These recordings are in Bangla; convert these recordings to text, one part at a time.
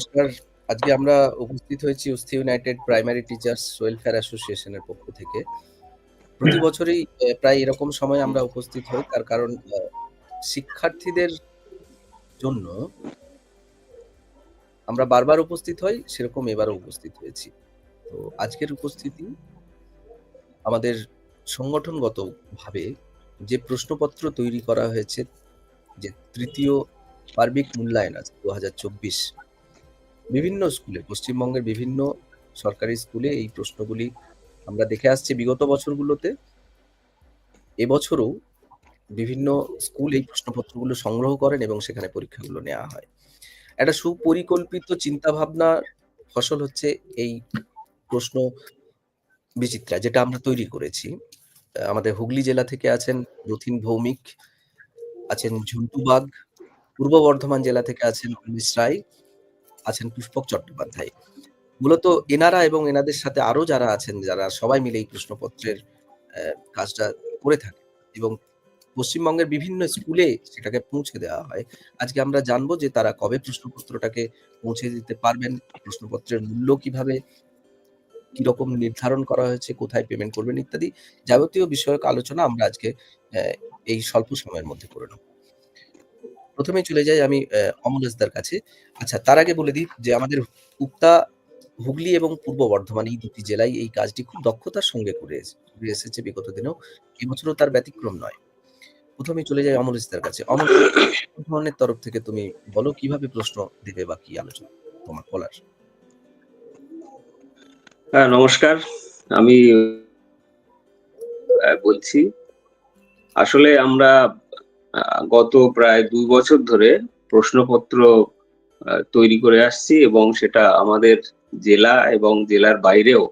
নমস্কার। আজকে আমরা উপস্থিত হয়েছি উস্থি ইউনাইটেড প্রাইমারি টিচার্স ওয়েলফেয়ার অ্যাসোসিয়েশনের পক্ষ থেকে। প্রতি বছরই প্রায় এরকম সময় আমরা উপস্থিত হই, তার কারণ শিক্ষার্থীদের জন্য আমরা বারবার উপস্থিত হই, সেরকম এবারও উপস্থিত হয়েছি। তো আজকের উপস্থিতি আমাদের সংগঠনগত ভাবে যে প্রশ্নপত্র তৈরি করা হয়েছে, যে তৃতীয় পার্বিক মূল্যায়ন আছে দু হাজার চব্বিশ বিভিন্ন স্কুলে, পশ্চিমবঙ্গের বিভিন্ন সরকারি স্কুলে এই প্রশ্নগুলি আমরা দেখে আসছি। বিগত বছরগুলোতে এবছরও বিভিন্ন স্কুল এই প্রশ্নপত্রগুলো সংগ্রহ করেন এবং সেখানে পরীক্ষাগুলো নেওয়া হয়। একটা সুপরিকল্পিত চিন্তাভাবনার ফসল হচ্ছে এই প্রশ্ন বিচিত্রা, যেটা আমরা তৈরি করেছি। আমাদের হুগলি জেলা থেকে আছেন রথিন ভৌমিক, আছেন ঝন্টু বাগ, পূর্ব বর্ধমান জেলা থেকে আছেন উমেশ রায়। আছেন পুষ্পক চট্টোপাধ্যায়। মূলত এনারা এবং এনাদের সাথে আরও যারা আছেন, যারা সবাই মিলে এই প্রশ্নপত্রের কাজটা করে থাকে এবং পশ্চিমবঙ্গের বিভিন্ন স্কুলে সেটাকে পৌঁছে দেওয়া হয়। আজকে আমরা জানব যে তারা কবে প্রশ্নপত্রটাকে পৌঁছে দিতে পারবেন, প্রশ্নপত্রের মূল্য কীভাবে, কীরকম নির্ধারণ করা হয়েছে, কোথায় পেমেন্ট করবেন ইত্যাদি যাবতীয় বিষয়ক আলোচনা আমরা আজকে এই স্বল্প সময়ের মধ্যে করে নেব। প্রথমে চলে যাই আমি অমলেশদার কাছে। আচ্ছা তার আগে বলে দিই যে আমাদের উক্তা হুগলি এবং পূর্ব বর্ধমান এই দুটি জেলায় এই কাজটি খুব দক্ষতার সঙ্গে করে এসেছে বিগত দিনেও। এবছরও তার ব্যতিক্রম নয়। প্রথমে চলে যাই অমলেশদার কাছে। অমল ধরনের তরফ থেকে তুমি বলো, কীভাবে প্রশ্ন দেবে বা কি আলোচনা তোমার বলার? হ্যাঁ নমস্কার। আমি বলছি, আসলে আমরা গত প্রায় দুই বছর ধরে প্রশ্নপত্র তৈরি করে আসছি এবং সেটা আমাদের জেলা এবং জেলার বাইরেও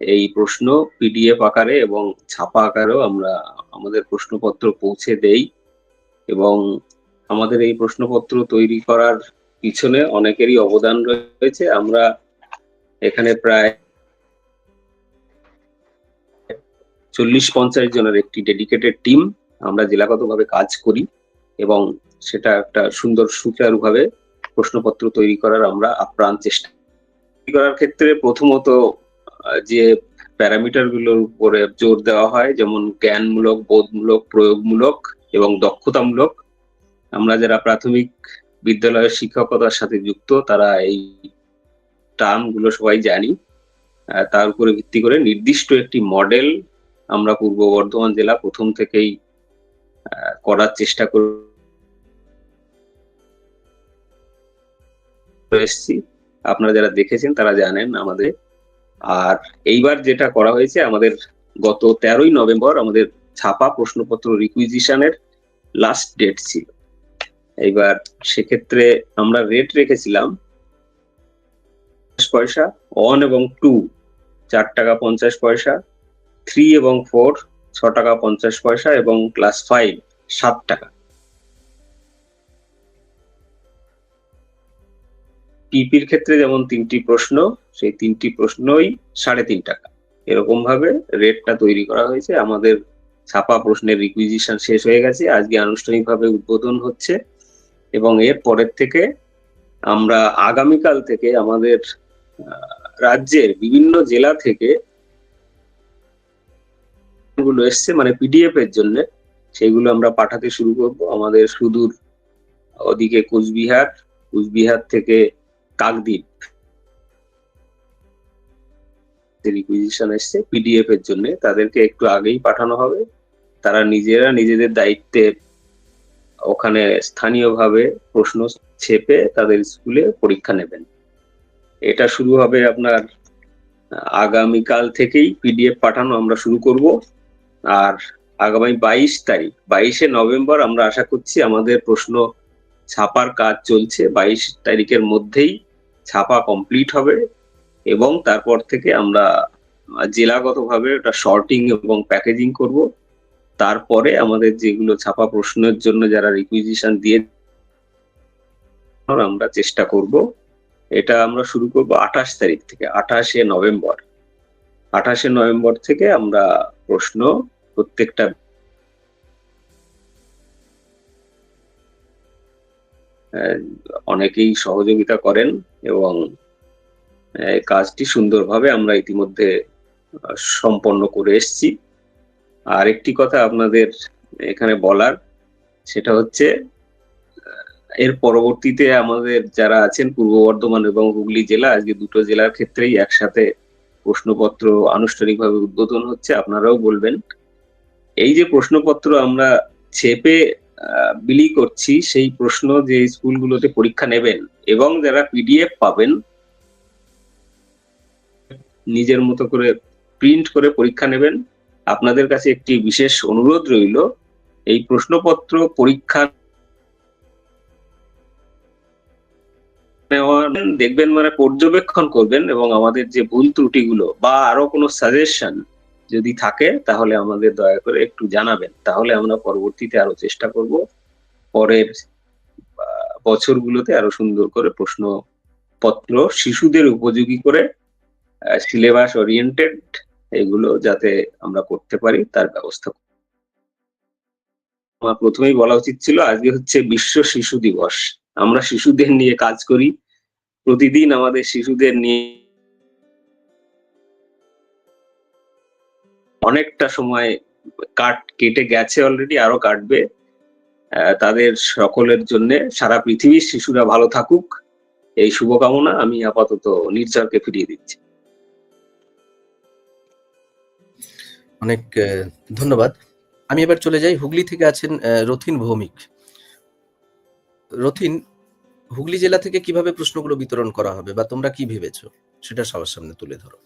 এই প্রশ্ন পিডিএফ আকারে এবং ছাপা আকারেও আমরা আমাদের প্রশ্নপত্র পৌঁছে দেই এবং আমাদের এই প্রশ্নপত্র তৈরি করার পিছনে অনেকেরই অবদান রয়েছে। আমরা এখানে প্রায় চল্লিশ পঞ্চাশ জনের একটি ডেডিকেটেড টিম আমরা জেলাগতভাবে কাজ করি এবং সেটা একটা সুন্দর সুচারুভাবে প্রশ্নপত্র তৈরি করার আমরা আপ্রাণ চেষ্টা করার ক্ষেত্রে প্রথমত যে প্যারামিটারগুলোর উপরে জোর দেওয়া হয়, যেমন জ্ঞানমূলক, বোধমূলক, প্রয়োগমূলক এবং দক্ষতামূলক। আমরা যারা প্রাথমিক বিদ্যালয়ের শিক্ষকতার সাথে যুক্ত, তারা এই টার্মগুলো সবাই জানি। তার উপরে ভিত্তি করে নির্দিষ্ট একটি মডেল আমরা পূর্ব বর্ধমান জেলা প্রথম থেকেই করার চেষ্টা করে এসেছি। আপনারা যারা দেখেছেন তারা জানেন আমাদের। আর এইবার যেটা করা হয়েছে, আমাদের গত তেরোই নভেম্বর আমাদের ছাপা প্রশ্নপত্র রিকুইজিশনের লাস্ট ডেট ছিল। এইবার সেক্ষেত্রে আমরা রেট রেখেছিলাম পয়সা ওয়ান এবং টু চার টাকা পঞ্চাশ পয়সা থ্রি এবং ফোর ছ টাকা পঞ্চাশ পয়সা এবং ক্লাস ফাইভ সাত টাকা। পিপির ক্ষেত্রে যেমন তিনটি প্রশ্ন, সেই তিনটি প্রশ্নই সাড়ে তিন টাকা। এরকম ভাবে রেটটা তৈরি করা হয়েছে। আমাদের ছাপা প্রশ্নের রিকুইজিশন শেষ হয়ে গেছে। আজকে আনুষ্ঠানিকভাবে উদ্বোধন হচ্ছে এবং এর পরের থেকে আমরা আগামীকাল থেকে আমাদের রাজ্যের বিভিন্ন জেলা থেকে গুলো এসছে মানে পিডিএফ এর জন্য। সেগুলো আমরা পাঠাতে শুরু করব। আমাদের সুদূর ওদিকে কোচবিহার কোচবিহার থেকে কাকদ্বীপ। রিকুইজিশন এসছে পিডিএফ এর জন্য তাদেরকে একটু আগেই পাঠানো হবে। তারা নিজেরা নিজেদের দায়িত্বে ওখানে স্থানীয়ভাবে প্রশ্ন ছেপে তাদের স্কুলে পরীক্ষা নেবেন। এটা শুরু হবে আপনার, আগামীকাল থেকেই পিডিএফ পাঠানো আমরা শুরু করব। আর আগামী বাইশ তারিখ, বাইশে নভেম্বর আমরা আশা করছি আমাদের প্রশ্ন ছাপার কাজ চলছে। বাইশ তারিখের মধ্যেই ছাপা কমপ্লিট হবে এবং তারপর থেকে আমরা জেলাগতভাবে ওটা শর্টিং এবং প্যাকেজিং করব। তারপরে আমাদের যেগুলো ছাপা প্রশ্নের জন্য যারা রিকুইজিশন দিয়ে আমরা চেষ্টা করব। এটা আমরা শুরু করব আঠাশ তারিখ থেকে, আঠাশে নভেম্বর। আঠাশে নভেম্বর থেকে আমরা প্রশ্ন প্রত্যেকটা অনেকেই সহযোগিতা করেন এবং কাজটি সুন্দরভাবে আমরা ইতিমধ্যে সম্পন্ন করে এসেছি। আর একটি কথা আপনাদের এখানে বলার, সেটা হচ্ছে এর পরবর্তীতে আমাদের যারা আছেন, পূর্ব বর্ধমান এবং হুগলি জেলা, আজকে দুটো জেলার ক্ষেত্রেই একসাথে প্রশ্নপত্র আনুষ্ঠানিকভাবে উদ্বোধন হচ্ছে, আপনারাও বলবেন। এই যে প্রশ্নপত্র আমরা ছেপে বিলি করছি, সেই প্রশ্ন যে স্কুলগুলোতে পরীক্ষা নেবেন এবং যারা পিডিএফ পাবেন, নিজের মতো করে প্রিন্ট করে পরীক্ষা নেবেন। আপনাদের কাছে একটি বিশেষ অনুরোধ রইল, এই প্রশ্নপত্র পরীক্ষা দেখবেন মানে পর্যবেক্ষণ করবেন এবং আমাদের যে ভুল ত্রুটিগুলো বা আরও কোনো সাজেশন যদি থাকে, তাহলে আমাদের দয়া করে একটু জানাবেন। তাহলে আমরা পরবর্তীতে আরও চেষ্টা করব পরের বছরগুলোতে আরও সুন্দর করে প্রশ্নপত্র শিশুদের উপযোগী করে সিলেবাস ওরিয়েন্টেড এগুলো যাতে আমরা করতে পারি, তার ব্যবস্থা আমার প্রথমেই বলা উচিত ছিল, আজকে হচ্ছে বিশ্ব শিশু দিবস। আমরা শিশুদের নিয়ে কাজ করি, প্রতিদিন আমাদের শিশুদের নিয়ে অনেকটা সময় কাট কেটে গেছে অলরেডি আরও কাটবে। তাদের সকলের জন্য সারা পৃথিবীর শিশুরা ভালো থাকুক। এই শুভকামনা আমি আপাতত নির্ঝরকে ফিরিয়ে দিচ্ছি। অনেক ধন্যবাদ। আমি এবার চলে যাই। হুগলি থেকে আছেন রথিন ভৌমিক। রথিন, হুগলি জেলা থেকে কীভাবে প্রশ্নগুলো বিতরণ করা হবে বা তোমরা কি ভেবেছো? সেটা সবার সামনে তুলে ধরো।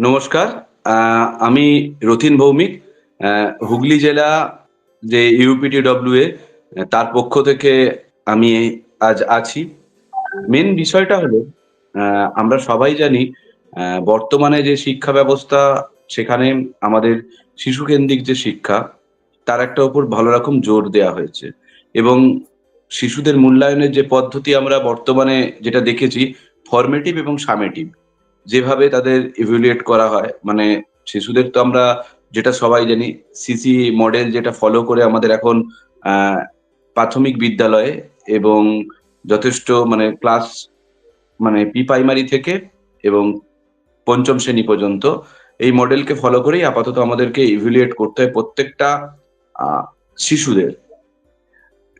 নমস্কার। আমি রথিন ভৌমিক। হুগলি জেলা যে ইউপিটি ইউপিটিডব্লিউ এ, তার পক্ষ থেকে আমি আজ আছি। মেন বিষয়টা হলো আমরা সবাই জানি বর্তমানে যে শিক্ষা ব্যবস্থা, সেখানে আমাদের শিশু কেন্দ্রিক যে শিক্ষা, তার একটা উপর ভালো রকম জোর দেওয়া হয়েছে। এবং শিশুদের মূল্যায়নের যে পদ্ধতি আমরা বর্তমানে যেটা দেখেছি ফর্মেটিভ এবং সামেটিভ যেভাবে তাদের ইভ্যালুয়েট করা হয় মানে শিশুদের তো আমরা যেটা সবাই জানি সিসি মডেল যেটা ফলো করে আমাদের এখন প্রাথমিক বিদ্যালয়ে এবং যথেষ্ট মানে ক্লাস মানে প্রি প্রাইমারি থেকে এবং পঞ্চম শ্রেণি পর্যন্ত এই মডেলকে ফলো করেই আপাতত আমাদেরকে ইভ্যালুয়েট করতে হয় প্রত্যেকটা শিশুদের।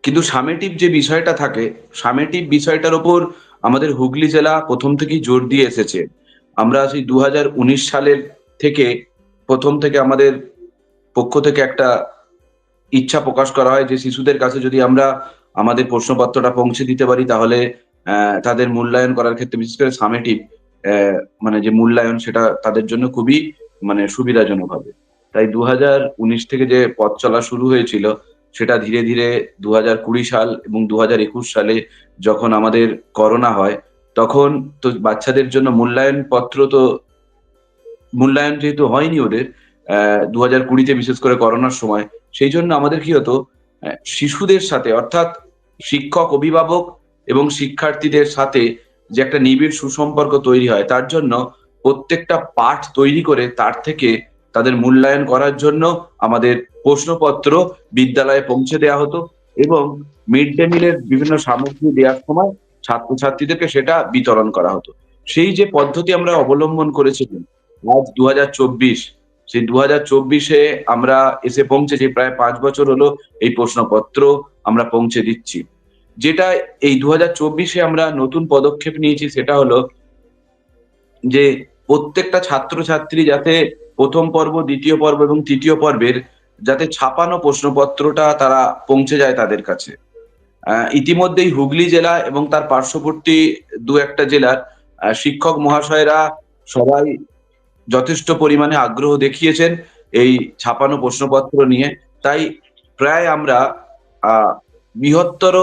কিন্তু সামেটিভ যে বিষয়টা থাকে সামেটিভ বিষয়টার ওপর আমাদের হুগলি জেলা প্রথম থেকেই জোর দিয়ে এসেছে। আমরা সেই দু হাজার উনিশ সালের থেকে প্রথম থেকে আমাদের পক্ষ থেকে একটা ইচ্ছা প্রকাশ করা হয় যে শিশুদের কাছে যদি আমরা আমাদের প্রশ্নপত্রটা পৌঁছে দিতে পারি, তাহলে তাদের মূল্যায়ন করার ক্ষেত্রে, বিশেষ করে সামেটিভ মানে যে মূল্যায়ন, সেটা তাদের জন্য খুবই মানে সুবিধাজনক হবে। তাই দু হাজার উনিশ থেকে যে পথ চলা শুরু হয়েছিল, সেটা ধীরে ধীরে দু কুড়ি সাল এবং দু একুশ সালে যখন আমাদের করোনা হয় তখন তো বাচ্চাদের জন্য মূল্যায়ন পত্র তো, মূল্যায়ন যেহেতু হয়নি ওদের দু হাজার কুড়িতে বিশেষ করে করোনার সময়, সেই জন্য আমাদের কি হতো শিশুদের সাথে, অর্থাৎ শিক্ষক, অভিভাবক এবং শিক্ষার্থীদের সাথে যে একটা নিবিড় সুসম্পর্ক তৈরি হয়, তার জন্য প্রত্যেকটা পাঠ তৈরি করে তার থেকে তাদের মূল্যায়ন করার জন্য আমাদের প্রশ্নপত্র বিদ্যালয়ে পৌঁছে দেওয়া হতো এবং মিড ডে মিলের বিভিন্ন সামগ্রী দেওয়ার সময় ছাত্রছাত্রীদেরকে সেটা বিতরণ করা হতো। সেই যে পদ্ধতি আমরা অবলম্বন করেছিলাম, আজ দুহাজার চব্বিশ, সেই দু চব্বিশে আমরা এসে পৌঁছেছি, প্রায় পাঁচ বছর হলো এই প্রশ্নপত্র আমরা পৌঁছে দিচ্ছি। যেটা এই দু চব্বিশে আমরা নতুন পদক্ষেপ নিয়েছি, সেটা হলো যে প্রত্যেকটা ছাত্রছাত্রী যাতে প্রথম পর্ব, দ্বিতীয় পর্ব এবং তৃতীয় পর্বের যাতে ছাপানো প্রশ্নপত্রটা তারা পৌঁছে যায় তাদের কাছে। ইতিমধ্যেই হুগলি জেলা এবং তার পার্শ্ববর্তী দু একটা জেলার শিক্ষক মহাশয়রা সবাই যথেষ্ট পরিমাণে আগ্রহ দেখিয়েছেন এই ছাপানো প্রশ্নপত্র নিয়ে। তাই প্রায় আমরা বৃহত্তর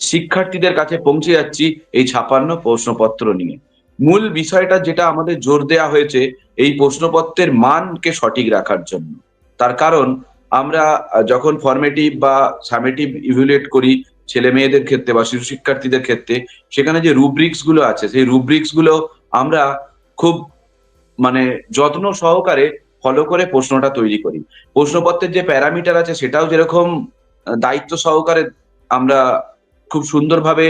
শিক্ষার্থীদের কাছে পৌঁছে যাচ্ছি এই ছাপান্ন প্রশ্নপত্র নিয়ে। মূল বিষয়টা যেটা আমাদের জোর দেওয়া হয়েছে, এই প্রশ্নপত্রের মানকে সঠিক রাখার জন্য। তার কারণ আমরা যখন ফর্মেটিভ বা সামেটিভ ইভ্যালুয়েট করি ছেলে মেয়েদের ক্ষেত্রে বা শিশু শিক্ষার্থীদের ক্ষেত্রে, সেখানে যে রুব্রিক্সগুলো আছে, সেই রুব্রিক্সগুলো আমরা খুব মানে যত্ন সহকারে ফলো করে প্রশ্নটা তৈরি করি। প্রশ্নপত্রের যে প্যারামিটার আছে, সেটাও যেরকম দায়িত্ব সহকারে আমরা খুব সুন্দরভাবে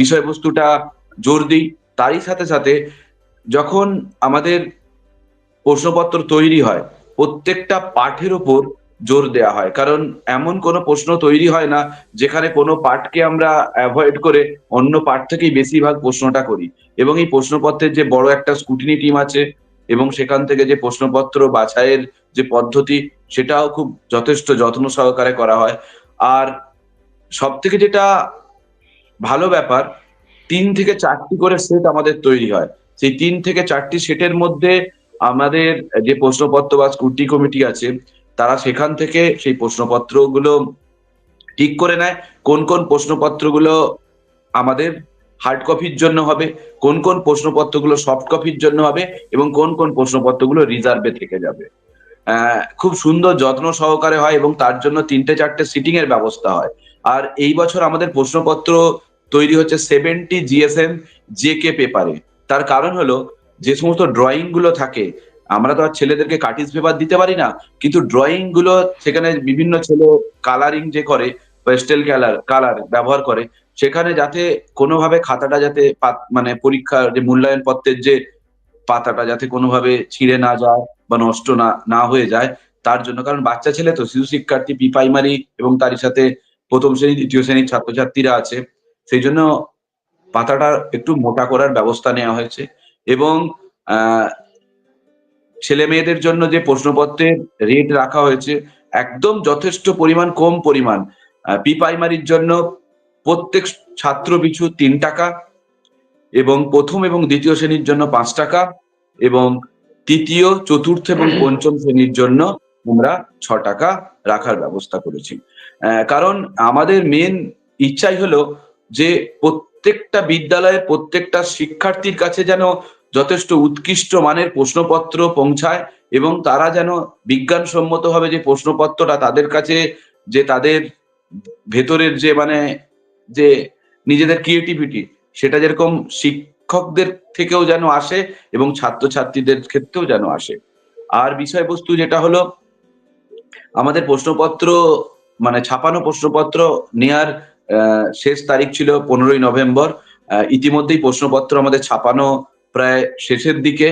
বিষয়বস্তুটা জোর দিই, তারই সাথে সাথে যখন আমাদের প্রশ্নপত্র তৈরি হয়, প্রত্যেকটা পাঠের ওপর জোর দেওয়া হয়। কারণ এমন কোনো প্রশ্ন তৈরি হয় না, যেখানে কোনো পাঠকে আমরা অ্যাভয়েড করে অন্য পাঠ থেকেই বেশিরভাগ প্রশ্নটা করি। এবং এই প্রশ্নপত্রের যে বড় একটা স্কুটিনি টিম আছে এবং সেখান থেকে যে প্রশ্নপত্র বাছাইয়ের যে পদ্ধতি, সেটাও খুব যথেষ্ট যত্ন সহকারে করা হয়। আর সব থেকে যেটা ভালো ব্যাপার, তিন থেকে চারটি করে সেট আমাদের তৈরি হয়। সেই তিন থেকে চারটি সেটের মধ্যে আমাদের যে প্রশ্নপত্র বা স্কুটি কমিটি আছে তারা সেখান থেকে সেই প্রশ্নপত্রগুলো ঠিক করে নেয়। কোন কোন প্রশ্নপত্রগুলো আমাদের হার্ড কপির জন্য হবে, কোন কোন প্রশ্নপত্রগুলো সফট কপির জন্য হবে এবং কোন কোন প্রশ্নপত্রগুলো রিজার্ভে থেকে যাবে। খুব সুন্দর যত্ন সহকারে হয় এবং তার জন্য তিনটে চারটে সিটিং এর ব্যবস্থা হয়। আর এই বছর আমাদের প্রশ্নপত্র তৈরি হচ্ছে সেভেন্টি জিএসএম জে কে পেপারে তার কারণ হলো যে সমস্ত ড্রয়িংগুলো থাকে আমরা তো আর ছেলেদেরকে কাটিস পেপার দিতে পারি না। কিন্তু ড্রয়িংগুলো সেখানে বিভিন্ন ছেলে কালারিং যে করে পেস্টেল কালার কালার ব্যবহার করে, সেখানে যাতে কোনোভাবে খাতাটা যাতে মানে পরীক্ষার যে মূল্যায়ন পত্রের যে পাতাটা যাতে কোনোভাবে ছিঁড়ে না যায় বা নষ্ট না না হয়ে যায়, তার জন্য। কারণ বাচ্চা ছেলে তো, শিশু শিক্ষার্থী, পি প্রাইমারি এবং তারই সাথে প্রথম শ্রেণি, দ্বিতীয় শ্রেণির ছাত্রছাত্রীরা আছে। সেই জন্য পাতাটা একটু মোটা করার ব্যবস্থা নেওয়া হয়েছে এবং ছেলে মেয়েদের জন্য যে প্রশ্নপত্রের রেট রাখা হয়েছে, একদম যথেষ্ট পরিমাণ, কম পরিমাণ। পি প্রাইমারির জন্য প্রত্যেক ছাত্র পিছু তিন টাকা এবং প্রথম এবং দ্বিতীয় শ্রেণির জন্য পাঁচ টাকা এবং তৃতীয়, চতুর্থ এবং পঞ্চম শ্রেণির জন্য আমরা ছ টাকা রাখার ব্যবস্থা করেছি। কারণ আমাদের মেন ইচ্ছাই হলো যে প্রত্যেকটা বিদ্যালয়ের প্রত্যেকটা শিক্ষার্থীর কাছে যেন যথেষ্ট উৎকৃষ্ট মানের প্রশ্নপত্র পৌঁছায় এবং তারা যেন বিজ্ঞানসম্মতভাবে যে প্রশ্নপত্রটা তাদের কাছে, যে তাদের ভেতরের যে মানে যে নিজেদের ক্রিয়েটিভিটি সেটা যেরকম শিক্ষকদের থেকেও যেন আসে এবং ছাত্রছাত্রীদের ক্ষেত্রেও যেন আসে। আর বিষয়বস্তু যেটা হলো, আমাদের প্রশ্নপত্র মানে ছাপানো প্রশ্নপত্র নেয়ার শেষ তারিখ ছিল পনেরোই নভেম্বর। ইতিমধ্যেই প্রশ্নপত্র আমাদের ছাপানো প্রায় শেষের দিকে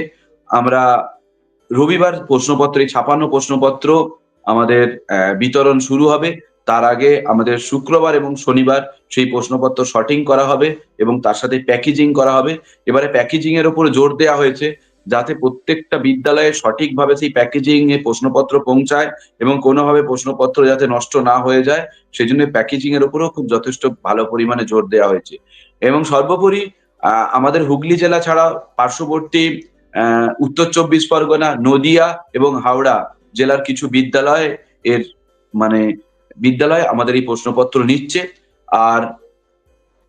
আমরা রবিবার প্রশ্নপত্র ছাপানো প্রশ্নপত্র আমাদের বিতরণ শুরু হবে। তার আগে আমাদের শুক্রবার এবং শনিবার সেই প্রশ্নপত্র শর্টিং করা হবে এবং তার সাথে প্যাকেজিং করা হবে। এবারে প্যাকেজিং এর উপর জোর দেওয়া হয়েছে যাতে প্রত্যেকটা বিদ্যালয়ে সঠিকভাবে সেই প্যাকেজিং এ প্রশ্নপত্র পৌঁছায় এবং কোনোভাবে প্রশ্নপত্র যাতে নষ্ট না হয়ে যায়। সেই জন্য প্যাকেজিং এর উপরেও খুব যথেষ্ট ভালো পরিমাণে জোর দেওয়া হয়েছে। এবং সর্বোপরি আমাদের হুগলি জেলা ছাড়া পার্শ্ববর্তী উত্তর চব্বিশ পরগনা, নদিয়া এবং হাওড়া জেলার কিছু বিদ্যালয় এর মানে বিদ্যালয় আমাদের এই প্রশ্নপত্র নিচ্ছে। আর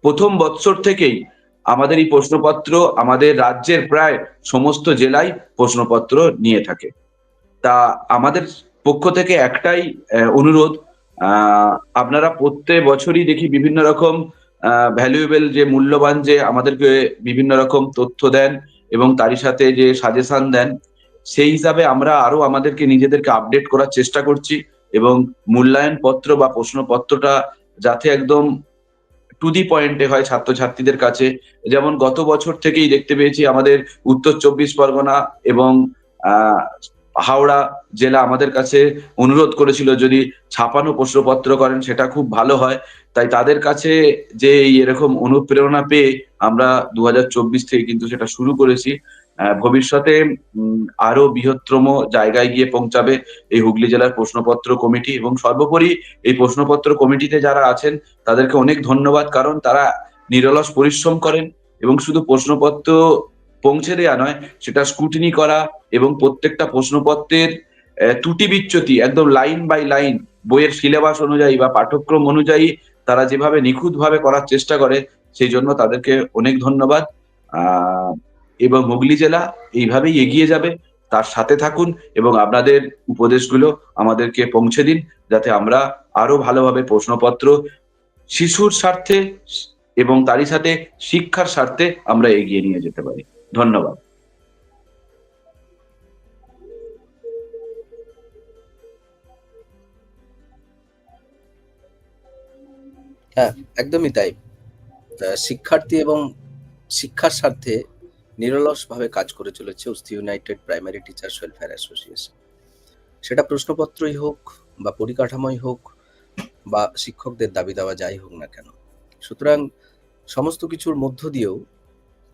প্রথম বৎসর থেকেই আমাদের এই প্রশ্নপত্র আমাদের রাজ্যের প্রায় সমস্ত জেলায় প্রশ্নপত্র নিয়ে থাকে। তা আমাদের পক্ষ থেকে একটাই অনুরোধ আপনারা প্রত্যেক বছরই দেখি বিভিন্ন রকম ভ্যালুয়েবল যে মূল্যবান যে আমাদেরকে বিভিন্ন রকম তথ্য দেন এবং তারই সাথে যে সাজেশন দেন, সেই হিসাবে আমরা আরও আমাদেরকে নিজেদেরকে আপডেট করার চেষ্টা করছি এবং মূল্যায়ন পত্র বা প্রশ্নপত্রটা যাতে একদম টু দি পয়েন্টে হয় ছাত্রছাত্রীদের কাছে। যেমন গত বছর থেকেই দেখতে পেয়েছি আমাদের উত্তর চব্বিশ পরগনা এবং হাওড়া জেলা আমাদের কাছে অনুরোধ করেছিল যদি ছাপানো প্রশ্নপত্র করেন, সেটা খুব ভালো হয়। তাই তাদের কাছে যে এরকম অনুপ্রেরণা পেয়ে আমরা দু হাজার চব্বিশ থেকে কিন্তু সেটা শুরু করেছি। ভবিষ্যতে আরও বৃহত্তম জায়গায় গিয়ে পৌঁছাবে এই হুগলি জেলার প্রশ্নপত্র কমিটি এবং সর্বোপরি এই প্রশ্নপত্র কমিটিতে যারা আছেন, তাদেরকে অনেক ধন্যবাদ। কারণ তারা নিরলস পরিশ্রম করেন এবং শুধু প্রশ্নপত্র পৌঁছে দেওয়া নয়, সেটা স্কুটিনি করা এবং প্রত্যেকটা প্রশ্নপত্রের ত্রুটি বিচ্যুতি একদম লাইন বাই লাইন বইয়ের সিলেবাস অনুযায়ী বা পাঠ্যক্রম অনুযায়ী তারা যেভাবে নিখুঁতভাবে করার চেষ্টা করে, সেই জন্য তাদেরকে অনেক ধন্যবাদ। এবং হুগলি জেলা এইভাবেই এগিয়ে যাবে, তার সাথে থাকুন এবং আপনাদের উপদেশগুলো আমাদেরকে পৌঁছে দিন, যাতে আমরা আরও ভালোভাবে প্রশ্নপত্র শিশুর স্বার্থে এবং তারই সাথে শিক্ষার স্বার্থে আমরা এগিয়ে নিয়ে যেতে পারি। ধন্যবাদ হ্যাঁ, একদমই তাই। শিক্ষার্থী এবং শিক্ষার স্বার্থে নিরলসভাবে কাজ করে চলেছে অস্থি united primary teachers welfare association. সেটা প্রশ্নপত্রই হোক বা পরিকাঠামোই হোক বা শিক্ষকদের দাবি দেওয়া যাই হোক না কেন। সুতরাং সমস্ত কিছুর মধ্য দিয়েও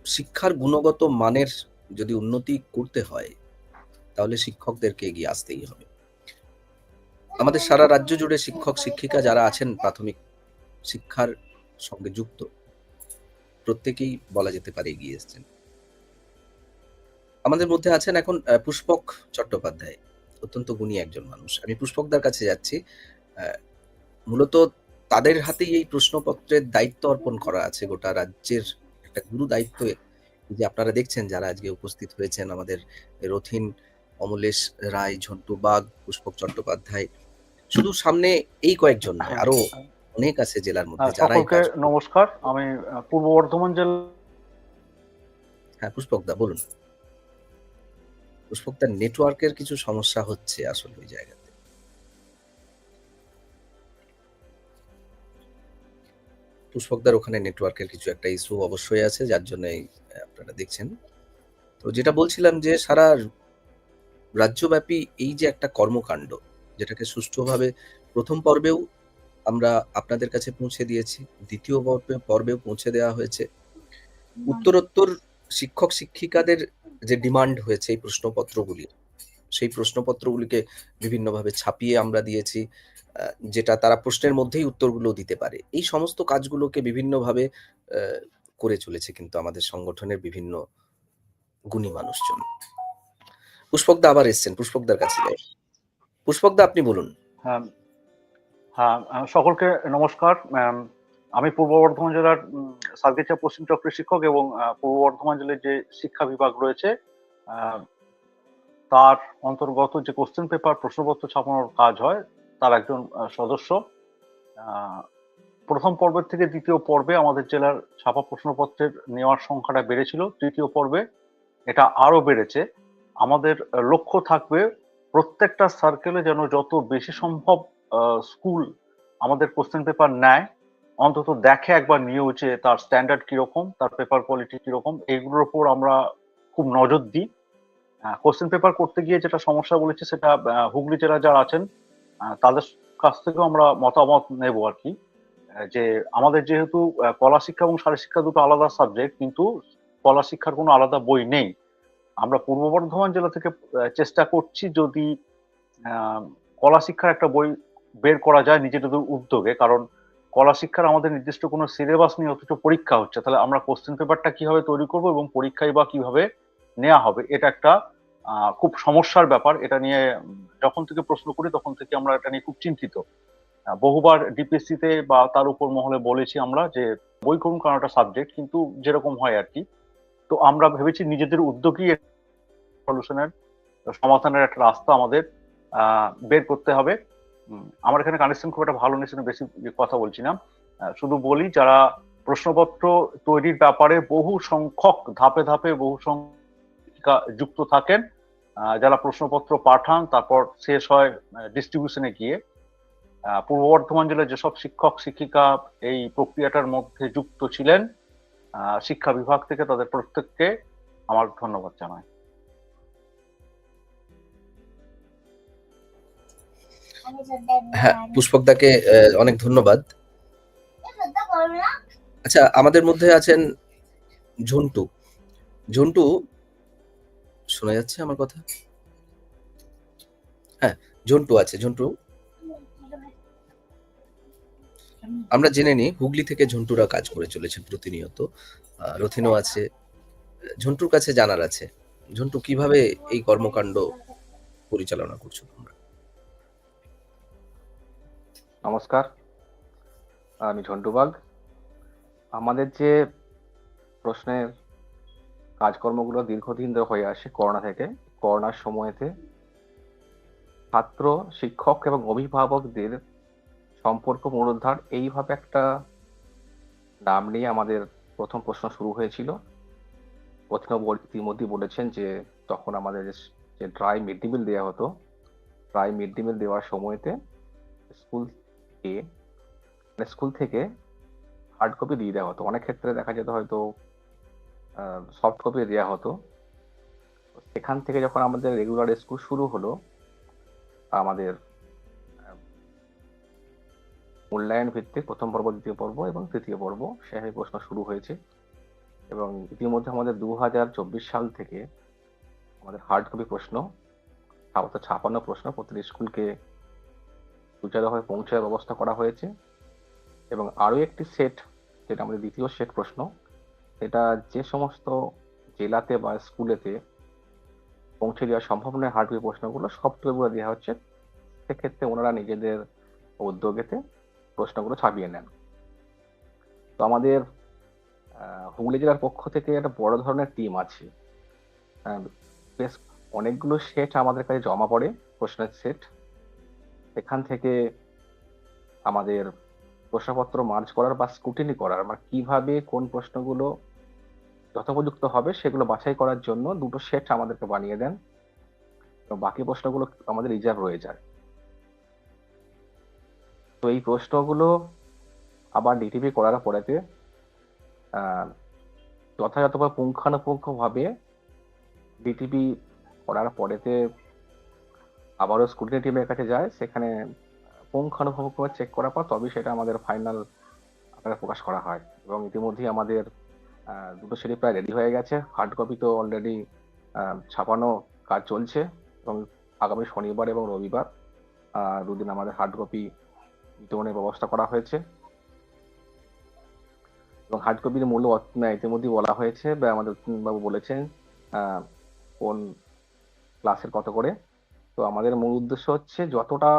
শিক্ষার গুণগত মানের যদি উন্নতি করতে হয়, তাহলে শিক্ষকদেরকে এগিয়ে আসতেই হবে। আমাদের সারা রাজ্য জুড়ে শিক্ষক-শিক্ষিকা যারা আছেন প্রাথমিক শিক্ষার সঙ্গে যুক্ত, প্রত্যেকেই বলা যেতে পারে এগিয়ে এসছেন। আমাদের মধ্যে আছেন এখন পুষ্পক চট্টোপাধ্যায়। অত্যন্ত গুণী একজন মানুষ। আমি পুষ্পকদার কাছে যাচ্ছি। মূলত তাদের হাতেই এই প্রশ্নপত্রের দায়িত্ব অর্পণ করা আছে গোটা রাজ্যের একটা গুরু দায়িত্ব যে আপনারা দেখছেন যারা আজকে উপস্থিত হয়েছেন আমাদের রথীন, অমলেশ রায়, ঝন্টু বাগ, পুষ্পক চট্টোপাধ্যায়। শুধু সামনে এই কয়েকজন নয়, আরও অনেক আছে জেলার মধ্যে হ্যাঁ, যারা। নমস্কার আমি পূর্ব বর্ধমান জেলা হ্যাঁ, পুষ্পক দা বলুন। পুষ্পকদার নেটওয়ার্কের কিছু সমস্যা হচ্ছে আসলে ওই জায়গাতে। পুষ্পকদার ওখানে নেটওয়ার্কের কিছু একটা ইস্যু অবশ্যই আছে, যার জন্যই আপনারা দেখছেন। তো যেটা বলছিলাম যে সারা রাজ্যব্যাপী এই যে একটা কর্মকাণ্ড, যেটাকে সুষ্ঠুভাবে প্রথম পর্বেও আমরা আপনাদের কাছে পৌঁছে দিয়েছি। দ্বিতীয় পর্বে, পর্বেও পৌঁছে দেওয়া হয়েছে। উত্তরোত্তর শিক্ষক-শিক্ষিকাদের যে ডিমান্ড হয়েছে এই প্রশ্নপত্রগুলি সেই প্রশ্নপত্রগুলিকে বিভিন্নভাবে ছাপিয়ে আমরা দিয়েছি। যেটা তারা প্রশ্নের মধ্যেই উত্তরগুলো দিতে পারে। এই সমস্ত কাজগুলোকে বিভিন্নভাবে করে চলেছে কিন্তু আমাদের সংগঠনের বিভিন্ন গুণী মানুষজন। পুষ্পকদা আবার এসছেন। পুষ্পকদার কাছে যাই। পুষ্পকদা, আপনি বলুন। হ্যাঁ হ্যাঁ সকলকে নমস্কার আমি পূর্ব বর্ধমান জেলার সাতগেছিয়া পশ্চিম চক্রের শিক্ষক এবং পূর্ব বর্ধমান জেলার যে শিক্ষা বিভাগ রয়েছে তার অন্তর্গত যে কোশ্চেন পেপার প্রশ্নপত্র ছাপানোর কাজ হয় তার একজন সদস্য। প্রথম পর্বের থেকে দ্বিতীয় পর্বে আমাদের জেলার ছাপা প্রশ্নপত্রের নেওয়ার সংখ্যাটা বেড়েছিল। তৃতীয় পর্বে এটা আরও বেড়েছে। আমাদের লক্ষ্য থাকবে প্রত্যেকটা সার্কেলে যেন যত বেশি সম্ভব স্কুল আমাদের কোশ্চেন পেপার নেয়, অন্তত দেখে একবার নিউজে তার স্ট্যান্ডার্ড কীরকম, তার পেপার কোয়ালিটি কীরকম, এগুলোর উপর আমরা খুব নজর দিই। কোশ্চেন পেপার করতে গিয়ে যেটা সমস্যা বলেছে সেটা হুগলি জেলা যারা আছেন তাদের কাছ থেকেও আমরা মতামত নেব আর কি। যে আমাদের যেহেতু কলা শিক্ষা এবং শারীর শিক্ষা দুটো আলাদা সাবজেক্ট কিন্তু কলা শিক্ষার কোনো আলাদা বই নেই। আমরা পূর্ব বর্ধমান জেলা থেকে চেষ্টা করছি যদি কলা শিক্ষার একটা বই বের করা যায় নিজেদের উদ্যোগে, কারণ কলা শিক্ষার আমাদের নির্দিষ্ট কোনো সিলেবাস নিয়ে অথচ পরীক্ষা হচ্ছে। তাহলে আমরা কোশ্চেন পেপারটা কীভাবে তৈরি করব এবং পরীক্ষায় বা কীভাবে নেওয়া হবে, এটা একটা খুব সমস্যার ব্যাপার। এটা নিয়ে যখন থেকে প্রশ্ন করি, তখন থেকে আমরা এটা নিয়ে খুব চিন্তিত। বহুবার ডিপিএসসি তে বা তার উপর মহলে বলেছি আমরা যে, বই করুন কারণ একটা সাবজেক্ট কিন্তু যেরকম হয় আর কি। তো আমরা ভেবেছি নিজেদের উদ্যোগই সলিউশনের সমাধানের একটা রাস্তা আমাদের বের করতে হবে। আমার এখানে কানেকশন খুব একটা ভালো নেই, সেজন্য বেশি কথা বলছি না। শুধু বলি যারা প্রশ্নপত্র তৈরির ব্যাপারে বহু সংখ্যক ধাপে ধাপে বহু সংখ্যা যুক্ত থাকেন যারা প্রশ্নপত্র পাঠান তারপর শেষ হয় ডিস্ট্রিবিউশনে গিয়ে পূর্ব বর্ধমান জেলার যেসব শিক্ষক শিক্ষিকা এই প্রক্রিয়াটার মধ্যে যুক্ত ছিলেন আহ, শিক্ষা বিভাগ থেকে তাদের প্রত্যেককে আমার ধন্যবাদ জানাই হ্যাঁ, পুষ্পকদাকে অনেক ধন্যবাদ। আচ্ছা আমাদের মধ্যে আছেন ঝন্টু। ঝন্টু শোনা যাচ্ছে আমার কথা? হ্যাঁ, ঝন্টু আছে। ঝন্টু আমরা জেনে নিই হুগলি থেকে ঝন্টুরা কাজ করে চলেছে প্রতিনিয়ত। রথিনও আছে। ঝন্টুর কাছে জানার আছে। ঝন্টু কীভাবে এই কর্মকাণ্ড পরিচালনা করছ তোমরা? নমস্কার আমি ঝন্টু বাগ আমাদের যে প্রশ্নের কাজকর্মগুলো দীর্ঘদিন ধরে হয়ে আসে করোনা থেকে। করোনার সময়তে ছাত্র, শিক্ষক এবং অভিভাবকদের সম্পর্ক পুনরুদ্ধার এইভাবে একটা নাম নিয়ে আমাদের প্রথম প্রশ্ন শুরু হয়েছিল। প্রথমে ইতিমধ্যে বলেছেন যে তখন আমাদের যে ড্রাই মিড ডে মিল দেওয়া হতো, ড্রাই মিড ডে মিল দেওয়ার সময়তে স্কুল মানে স্কুল থেকে হার্ড কপি দিয়ে দেওয়া হতো। অনেক ক্ষেত্রে দেখা যেত হয়তো সফট কপি দেওয়া হতো। সেখান থেকে যখন আমাদের রেগুলার স্কুল শুরু হলো, আমাদের মূল্যায়ন ভিত্তিক প্রথম পর্ব, দ্বিতীয় পর্ব এবং তৃতীয় পর্ব সেভাবে প্রশ্ন শুরু হয়েছে। এবং ইতিমধ্যে আমাদের দু হাজার চব্বিশ সাল থেকে আমাদের হার্ড কপি প্রশ্ন আপাতত ছাপান্ন প্রশ্ন প্রতিটি স্কুলকে সুচারুভাবে পৌঁছে ব্যবস্থা করা হয়েছে। এবং আরও একটি সেট যেটা আমাদের দ্বিতীয় সেট প্রশ্ন এটা যে সমস্ত জেলাতে বা স্কুলেতে পৌঁছে দেওয়া সম্ভব নয় হার্ড কপি প্রশ্নগুলো সফটওয়্যারগুলো দেওয়া হচ্ছে। সেক্ষেত্রে ওনারা নিজেদের উদ্যোগেতে প্রশ্নগুলো ছাপিয়ে নেন। তো আমাদের হুগলি জেলার পক্ষ থেকে একটা বড় ধরনের টিম আছে। বেশ অনেকগুলো সেট আমাদের কাছে জমা পড়ে, প্রশ্নের সেট এখান থেকে আমাদের প্রশ্নপত্র মার্চ করার বা স্কুটিনি করার মানে কীভাবে কোন প্রশ্নগুলো যথোপযুক্ত হবে সেগুলো বাছাই করার জন্য দুটো সেট আমাদেরকে বানিয়ে দেন। বাকি প্রশ্নগুলো আমাদের রিজার্ভ রয়ে যায়। তো এই প্রশ্নগুলো আবার ডিটিপি করার পরেতে যথাযথভাবে পুঙ্খানুপুঙ্খভাবে ডিটিপি করার পরেতে আবারও স্কুটিনি টিমের কাছে যায়। সেখানে পুঙ্খানুপুঙ্খভাবে চেক করার পর তবে সেটা আমাদের ফাইনাল আকারে প্রকাশ করা হয়। এবং ইতিমধ্যেই আমাদের দুটো সেটি প্রায় রেডি হয়ে গেছে। হার্ড কপি তো অলরেডি ছাপানো কাজ চলছে এবং আগামী শনিবার এবং রবিবার দুদিন আমাদের হার্ড কপি বিতরণের ব্যবস্থা করা হয়েছে। এবং হার্ড কপির মূল্য ইতিমধ্যেই বলা হয়েছে বা আমাদের বাবু বলেছেন কোন ক্লাসের কত করে। তো আমাদের মূল উদ্দেশ্য হচ্ছে যতটা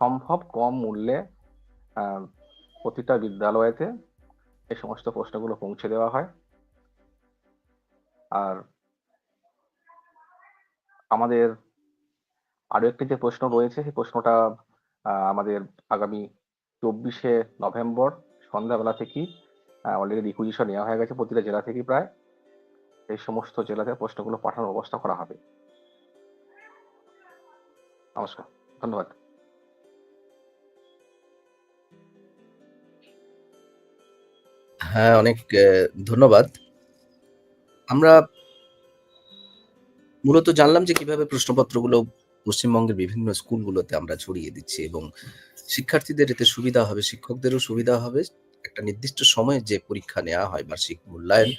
সম্ভব কম মূল্যে প্রতিটা বিদ্যালয়েতে এই সমস্ত প্রশ্নগুলো পৌঁছে দেওয়া হয়। আর আমাদের আরও একটি যে প্রশ্ন রয়েছে, সেই প্রশ্নটা আমাদের আগামী চব্বিশে নভেম্বর সন্ধ্যাবেলা থেকেই অলরেডি রিকুইজিশন নেওয়া হয়ে গেছে প্রতিটা জেলা থেকেই প্রায়। এই সমস্ত জেলাতে প্রশ্নগুলো পাঠানোর ব্যবস্থা করা হবে। নমস্কার, ধন্যবাদ। হ্যাঁ, অনেক ধন্যবাদ। আমরা মূলত জানলাম যে কীভাবে প্রশ্নপত্রগুলো পশ্চিমবঙ্গের বিভিন্ন স্কুলগুলোতে আমরা ছড়িয়ে দিচ্ছি এবং শিক্ষার্থীদের এতে সুবিধা হবে, শিক্ষকদেরও সুবিধা হবে। একটা নির্দিষ্ট সময়ে যে পরীক্ষা নেওয়া হয় বার্ষিক মূল্যায়ন,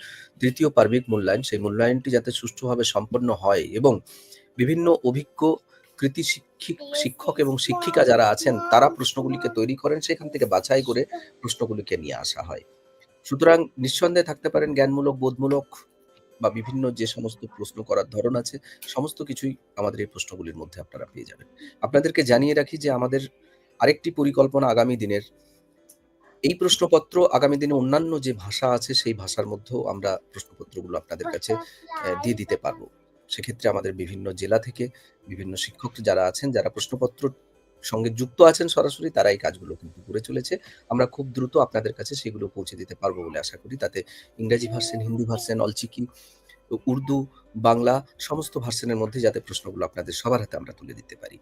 তৃতীয় পার্বিক মূল্যায়ন, সেই মূল্যায়নটি যাতে সুষ্ঠুভাবে সম্পন্ন হয় এবং বিভিন্ন অভিজ্ঞ কৃতি শিক্ষিক শিক্ষক এবং শিক্ষিকা যারা আছেন তারা প্রশ্নগুলিকে তৈরি করেন সেখান থেকে বাছাই করে প্রশ্নগুলিকে নিয়ে আসা হয়। সুতরাং নিঃসন্দেহে থাকতে পারেন জ্ঞানমূলক, বোধমূলক বা বিভিন্ন যে সমস্ত প্রশ্ন করার ধরন আছে, সমস্ত কিছুই আমাদের এই প্রশ্নগুলির মধ্যে আপনারা পেয়ে যাবেন। আপনাদেরকে জানিয়ে রাখি যে আমাদের আরেকটি পরিকল্পনা আগামী দিনের এই প্রশ্নপত্র আগামী দিনে অন্যান্য যে ভাষা আছে সেই ভাষার মধ্যেও আমরা প্রশ্নপত্রগুলো আপনাদের কাছে দিয়ে দিতে পারব। সেক্ষেত্রে আমাদের বিভিন্ন জেলা থেকে বিভিন্ন শিক্ষক যারা আছেন, যারা প্রশ্নপত্র সঙ্গে যুক্ত আছেন সরাসরি তারা এই কাজগুলো কিন্তু করে চলেছে। আমরা খুব দ্রুত আপনাদের কাছে সেগুলো পৌঁছে দিতে পারব বলে আশা করি। তাতে ইংরেজি ভার্সন, হিন্দি ভার্সন, অলচিকি, উর্দু, বাংলা সমস্ত ভার্সনের মধ্যে যাতে প্রশ্নগুলো আপনাদের সবার হাতে আমরা তুলে দিতে পারি।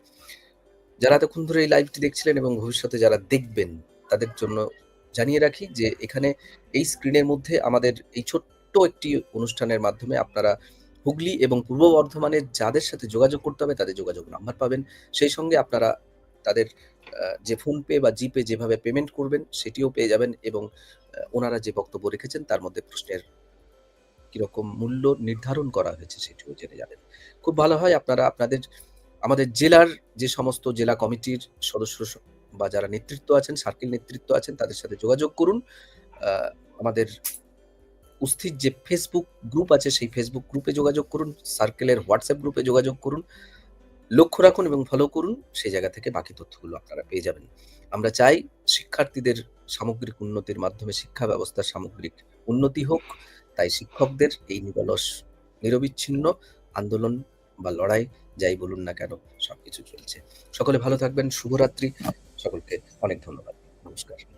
যারা এতক্ষণ ধরে এই লাইভটি দেখছিলেন এবং ভবিষ্যতে যারা দেখবেন তাদের জন্য জানিয়ে রাখি যে এখানে এই স্ক্রিনের মধ্যে আমাদের এই ছোট্ট একটি অনুষ্ঠানের মাধ্যমে আপনারা হুগলি এবং পূর্ব বর্ধমানের যাদের সাথে যোগাযোগ করতে হবে তাদের যোগাযোগ নাম্বার পাবেন। সেই সঙ্গে আপনারা তাদের যে ফোনপে বা জিপে যেভাবে পেমেন্ট করবেন সেটিও পেয়ে যাবেন এবং ওনারা যে বক্তব্য রেখেছেন তার মধ্যে প্রশ্নের কীরকম মূল্য নির্ধারণ করা হয়েছে সেটিও জেনে যাবেন। খুব ভালো হয় আপনারা আপনাদের আমাদের জেলার যে সমস্ত জেলা কমিটির সদস্য বা যারা নেতৃত্ব আছেন, সার্কেল নেতৃত্ব আছেন তাদের সাথে যোগাযোগ করুন। আমাদের উপস্থিত যে ফেসবুক গ্রুপ আছে সেই ফেসবুক গ্রুপে যোগাযোগ করুন, সার্কেলের হোয়াটসঅ্যাপ গ্রুপে যোগাযোগ করুন। লক্ষ্য রাখুন এবং ফলো করুন। সেই জায়গা থেকে বাকি তথ্যগুলো আপনারা পেয়ে যাবেন। আমরা চাই শিক্ষার্থীদের সামগ্রিক উন্নতির মাধ্যমে শিক্ষা ব্যবস্থার সামগ্রিক উন্নতি হোক। তাই শিক্ষকদের এই নিরলস, নিরবিচ্ছিন্ন আন্দোলন বা লড়াই, যাই বলুন না কেন, সবকিছু চলছে। সকলে ভালো থাকবেন। শুভরাত্রি। সকলকে অনেক ধন্যবাদ। নমস্কার।